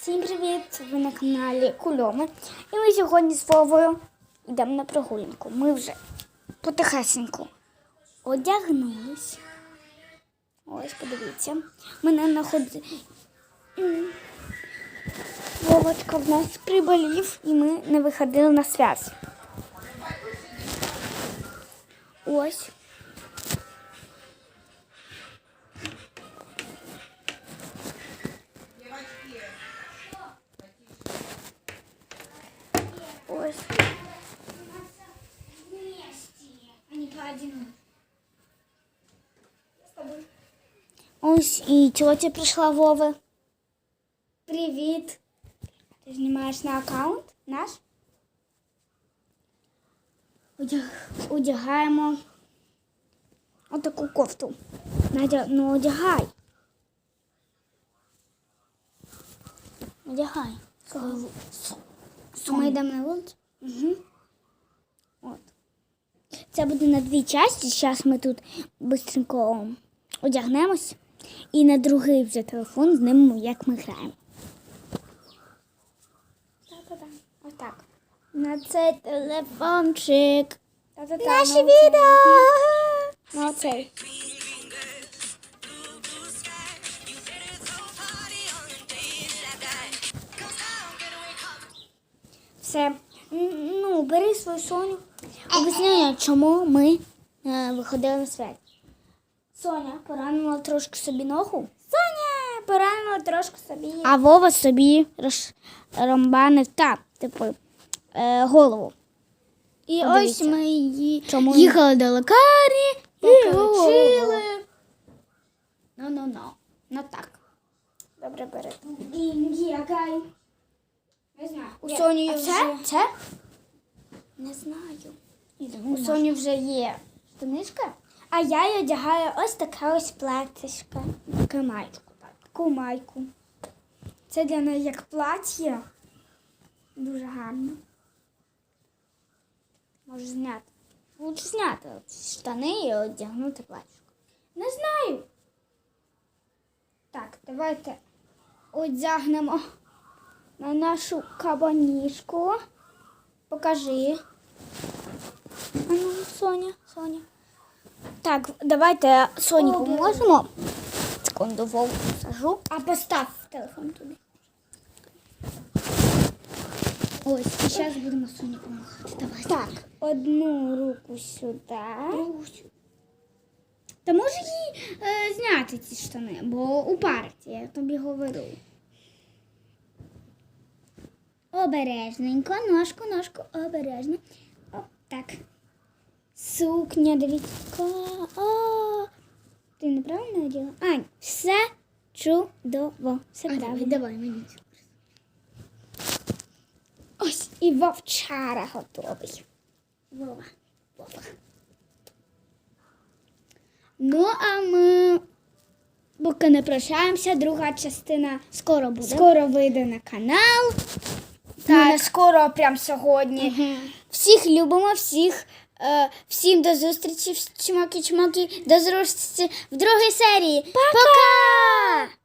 Всім привіт! Ви на каналі Кульоми. І ми сьогодні з Вовою йдемо на прогулянку. Ми вже потихесеньку одягнулись. Ось, подивіться. Мене находить. Вовочка в нас приболів і ми не виходили на связь. Ось. Ось і тетя прийшла Вова. Привіт. Ти знімаєш на аккаунт наш? Одяг... Одягаємо отаку кофту. Надя, ну одягай. Одягай. Ми йдемо на вулицю? Угу. От. Це буде на дві частини. Зараз ми тут швидко одягнемось. І на другий вже телефон знімемо, як ми граємо. Та-та-та. Ось так. На цей телефончик. Наше відео! На цей. Все. Ну, бери свою Соню. Об'ясняю, чому ми е, виходили на свят. Соня поранила трошки собі ногу. Соня поранила трошки собі. А Вова собі розромбанив та, типу, е, голову. І Подивіться. ось ми її Чому? їхали до лікарні, полечили. Ну, ну, ну. Ну так. Добре, бери. Якай. Не знаю. У Соні а вже... це? Це? Не знаю. У Соні вже є штанишка, а я одягаю ось таке ось платьишко. Таку майку. Таку майку. Це для неї як плаття. Дуже гарно. Можу зняти. Лучше зняти штани і одягнути платьишко. Не знаю. Так, давайте одягнемо на нашу кабанішку. Покажи. А ну, Соня, Соня. Так, давайте Соні О, поможемо. Секунду, вовку сажу. А постав телефон туди. Ось, і зараз будемо Соні допомагати. Давай. Так, одну руку сюди. Та може їй е, зняти ці штани, бо упарить, я тобі говорю. Обережненько, ножку, ножку, обережно. О, так. Сукня, дивіться. О, ти неправильно одягла? Ань, все чудово. Все правильно. давай мені. Ось і вовчара готовий. Вова. Вова. Ну, а ми поки не прощаємося, друга частина скоро буде. Скоро вийде на канал. Так. Не скоро, прям сьогодні. Всіх любимо, всіх. Е, Всім до зустрічі, чмоки-чмоки, до зустрічі в другій серії. Пока!